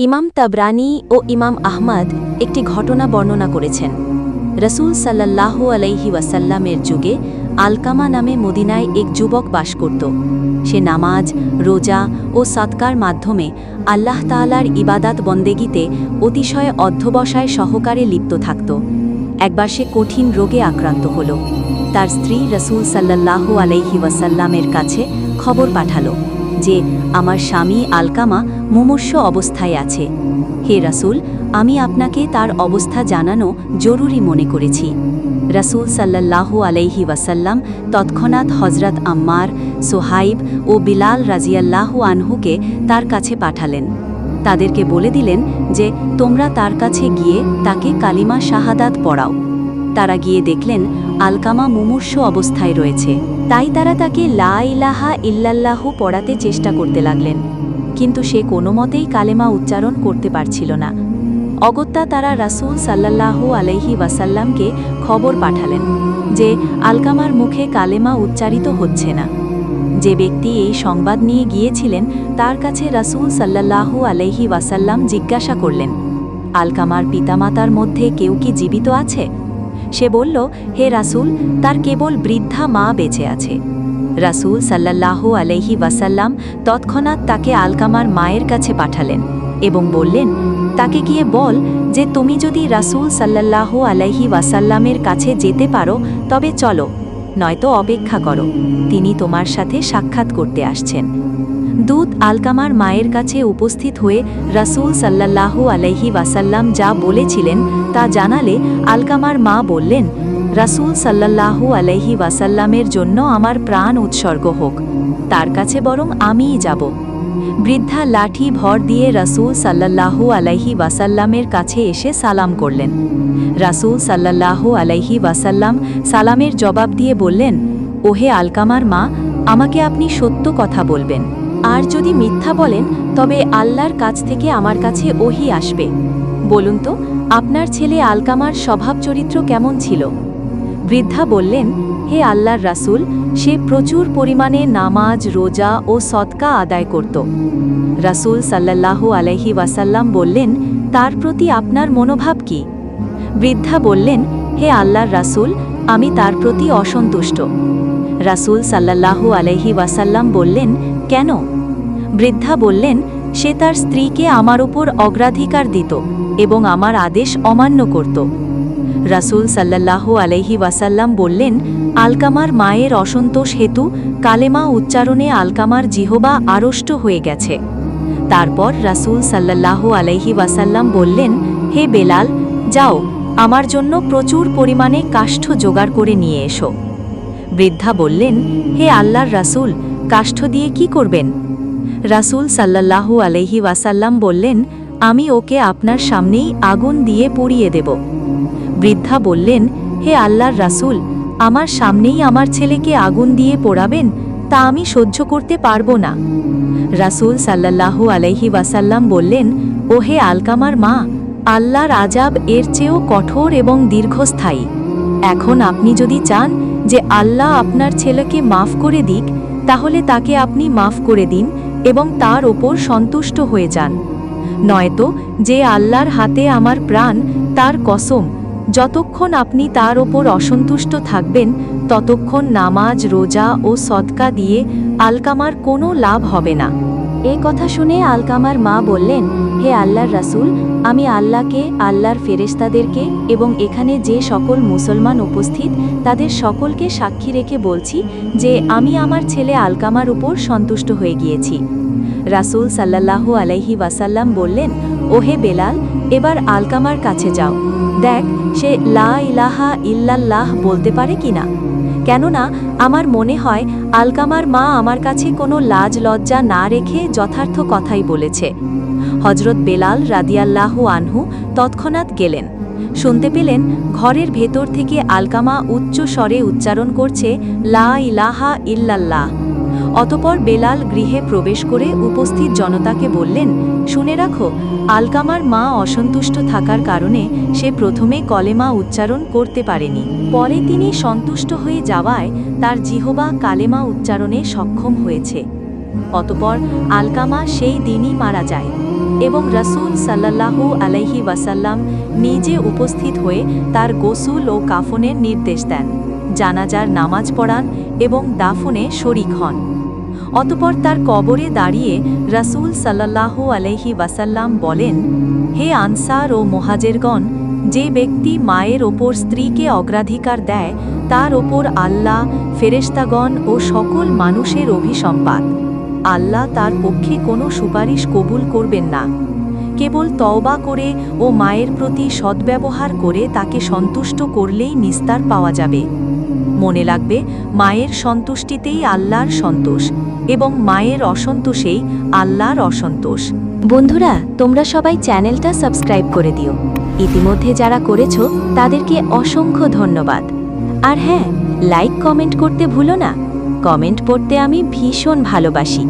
ইমাম তাবরানি ও ইমাম আহমদ একটি ঘটনা বর্ণনা করেছেন। রসুল সাল্লাল্লাহু আলাইহি ওয়াসাল্লামের যুগে আলকামা নামে মদিনায় এক যুবক বাস করত। সে নামাজ, রোজা ও সৎকার মাধ্যমে আল্লাহ তাআলার ইবাদাত বন্দেগিতে অতিশয় অধ্যবসায় সহকারে লিপ্ত থাকত। একবার সে কঠিন রোগে আক্রান্ত হল। তার স্ত্রী রসুল সাল্লাল্লাহু আলাইহি ওয়াসাল্লামের কাছে খবর পাঠালো। যে আমার স্বামী আলকামা মুমূর্ষ অবস্থায় আছে। হে রাসূল, আমি আপনাকে তার অবস্থা জানানো জরুরি মনে করেছি। রাসূল সাল্লাল্লাহু আলাইহি ওয়াসাল্লাম তৎক্ষণাৎ হজরত আম্মার, সোহাইব ও বিলাল রাজিয়াল্লাহু আনহুকে তার কাছে পাঠালেন। তাদেরকে বলে দিলেন যে, তোমরা তার কাছে গিয়ে তাকে কালিমা শাহাদাত পড়াও। তারা গিয়ে দেখলেন আলকামা মুমূর্ষ অবস্থায় রয়েছে। তাই তারা তাকে লা ইলাহা ইল্লাল্লাহু পড়াতে চেষ্টা করতে লাগলেন। কিন্তু সে কোনো মতেই কালেমা উচ্চারণ করতে পারছিল না। অগত্যা তারা রাসূল সাল্লাল্লাহু আলাইহি ওয়াসাল্লামকে খবর পাঠালেন যে আলকামার মুখে কালেমা উচ্চারিত হচ্ছে না। যে ব্যক্তি এই সংবাদ নিয়ে গিয়েছিলেন তার কাছে রাসূল সাল্লাল্লাহু আলাইহি ওয়াসাল্লাম জিজ্ঞাসা করলেন, আলকামার পিতামাতার মধ্যে কেউ কি জীবিত আছে? সে বলল, হে রাসূল, তার কেবল বৃদ্ধা মা বেঁচে আছে। রাসূল সাল্লাল্লাহু আলাইহি ওয়াসাল্লাম তৎক্ষণাৎ তাকে আলকামার মায়ের কাছে পাঠালেন এবং বললেন, তাকে গিয়ে বল যে তুমি যদি রাসূল সাল্লাল্লাহু আলাইহি ওয়াসাল্লামের কাছে যেতে পারো, তবে চলো, নয়তো অপেক্ষা করো। তিনি তোমার সাথে সাক্ষাৎ করতে আসছেন। দূত আলকামার মায়ের কাছে উপস্থিত হয়ে রাসূল সাল্লাল্লাহু আলাইহি ওয়াসাল্লাম যা বলেছিলেন তা জানালে আলকামার মা বললেন, রাসূল সাল্লাল্লাহু আলাইহি ওয়াসাল্লামের জন্য আমার প্রাণ উৎসর্গ হোক, তার কাছে বরং আমিই যাব। বৃদ্ধা লাঠি ভর দিয়ে রাসূল সাল্লাল্লাহু আলাইহি ওয়াসাল্লামের কাছে এসে সালাম করলেন। রাসূল সাল্লাল্লাহু আলাইহি ওয়াসাল্লাম সালামের জবাব দিয়ে বললেন, ওহে আলকামার মা, আমাকে আপনি সত্য কথা বলবেন। আর যদি মিথ্যা বলেন, তবে আল্লাহর কাছ থেকে আমার কাছে ওহি আসবে। বলুন তো, আপনার ছেলে আলকামার স্বভাব চরিত্র কেমন ছিল? বৃদ্ধা বললেন, হে আল্লাহর রাসূল, সে প্রচুর পরিমাণে নামাজ, রোজা ও সৎকা আদায় করত। রাসূল সাল্লাল্লাহু আলাইহি ওয়াসাল্লাম বললেন, তার প্রতি আপনার মনোভাব কি? বৃদ্ধা বললেন, হে আল্লাহর রাসূল, আমি তার প্রতি অসন্তুষ্ট। রাসূল সাল্লাল্লাহু আলাইহি ওয়াসাল্লাম বললেন কেন? বৃদ্ধা বললেন, সে তার স্ত্রীকে আমার উপর অগ্রাধিকার দিত এবং আমার আদেশ অমান্য করত। রাসূল সাল্লাল্লাহু আলাইহি ওয়াসাল্লাম বললেন, আলকামার মায়ের অসন্তোষ হেতু কালেমা উচ্চারণে আলকামার জিহবা আড়ষ্ট হয়ে গেছে। তারপর রাসূল সাল্লাল্লাহু আলাইহি ওয়াসাল্লাম বললেন, হে বেলাল, যাও, আমার জন্য প্রচুর পরিমাণে কাষ্ঠ জোগাড় করে নিয়ে এসো। বৃদ্ধা বললেন, হে আল্লাহর রাসূল কাষ্ঠ দিয়ে কি করবেন? রাসূল সাল্লাল্লাহু আলাইহি ওয়াসাল্লাম বললেন, আমি ওকে আপনার সামনেই আগুন দিয়ে পুড়িয়ে দেব। বৃদ্ধা বললেন, হে আল্লাহর রাসূল, আমার সামনেই আমার ছেলেকে আগুন দিয়ে পোড়াবেন, তা আমি সহ্য করতে পারব না। রাসূল সাল্লাল্লাহু আলাইহি ওয়াসাল্লাম বললেন, ও হে আলকামার মা, আল্লাহর আজাব এর চেয়েও কঠোর এবং দীর্ঘস্থায়ী। এখন আপনি যদি চান যে আল্লাহ আপনার ছেলেকে মাফ করে দিক তাহলে তাকে আপনি মাফ করে দিন এবং তার ওপর সন্তুষ্ট হয়ে যান। নয়তো যে আল্লাহর হাতে আমার প্রাণ, তার কসম, যতক্ষণ আপনি তার ওপর অসন্তুষ্ট থাকবেন, ততক্ষণ নামাজ, রোজা ও সদকা দিয়ে আলকামার কোনো লাভ হবে না। এ কথা শুনে আলকামার মা বললেন, হে আল্লাহর রাসূল, আমি আল্লাহকে, আল্লাহর ফেরেশতাদেরকে এবং এখানে যে সকল মুসলমান উপস্থিত, তাদের সকলকে সাক্ষী রেখে বলছি যে আমি আমার ছেলে আলকামার উপর সন্তুষ্ট হয়ে গিয়েছি। রাসূল সাল্লাল্লাহু আলাইহি ওয়াসাল্লাম বললেন, ওহে বেলাল, এবার আলকামার কাছে যাও। দেখ, সে লা ইলাহা ইল্লাল্লাহ বলতে পারে কিনা? কেননা আমার মনে হয় আলকামার মা আমার কাছে কোনো লাজ লজ্জা না রেখে যথার্থ কথাই বলেছে। হজরত বেলাল রাদিয়াল্লাহু আনহু তৎক্ষণাৎ গেলেন। শুনতে পেলেন ঘরের ভেতর থেকে আলকামা উচ্চ স্বরে উচ্চারণ করছে, লা ইলাহা ইল্লাল্লাহ। অতপর বেলাল গৃহে প্রবেশ করে উপস্থিত জনতাকে বললেন, শুনে রাখো, আলকামার মা অসন্তুষ্ট থাকার কারণে সে প্রথমে কলেমা উচ্চারণ করতে পারেনি। পরে তিনি সন্তুষ্ট হয়ে যাওয়ায় তার জিহবা কালেমা উচ্চারণে সক্ষম হয়েছে। অতপর আলকামা সেই দিনই মারা যায় এবং রসুল সাল্লাল্লাহু আলাইহি ওয়াসাল্লাম নিজে উপস্থিত হয়ে তার গোসুল ও কাফনের নির্দেশ দেন। জানাজার নামাজ পড়ান এবং দাফনে শরিক হন। অতপর তার কবরে দাঁড়িয়ে রাসুল সাল্লাহ আলহি ওয়াসাল্লাম বলেন, হে আনসার ও মোহাজেরগণ, যে ব্যক্তি মায়ের ওপর স্ত্রীকে অগ্রাধিকার দেয়, তার ওপর আল্লাহ ফেরেস্তাগণ ও সকল মানুষের অভিসম্পাদ আল্লাহ তার পক্ষে কোনো সুপারিশ কবুল করবেন না। কেবল তওবা করে ও মায়ের প্রতি সদ্ব্যবহার করে তাকে সন্তুষ্ট করলেই নিস্তার পাওয়া যাবে। মনে লাগবে, মায়ের সন্তুষ্টিতেই আল্লাহর সন্তোষ এবং মায়ের অসন্তোষেই আল্লাহর অসন্তোষ। বন্ধুরা, তোমরা সবাই চ্যানেলটা সাবস্ক্রাইব করে দিও। ইতিমধ্যে যারা করেছ, তাদেরকে অসংখ্য ধন্যবাদ। আর হ্যাঁ লাইক, কমেন্ট করতে ভুলো না। কমেন্ট পড়তে আমি ভীষণ ভালোবাসি।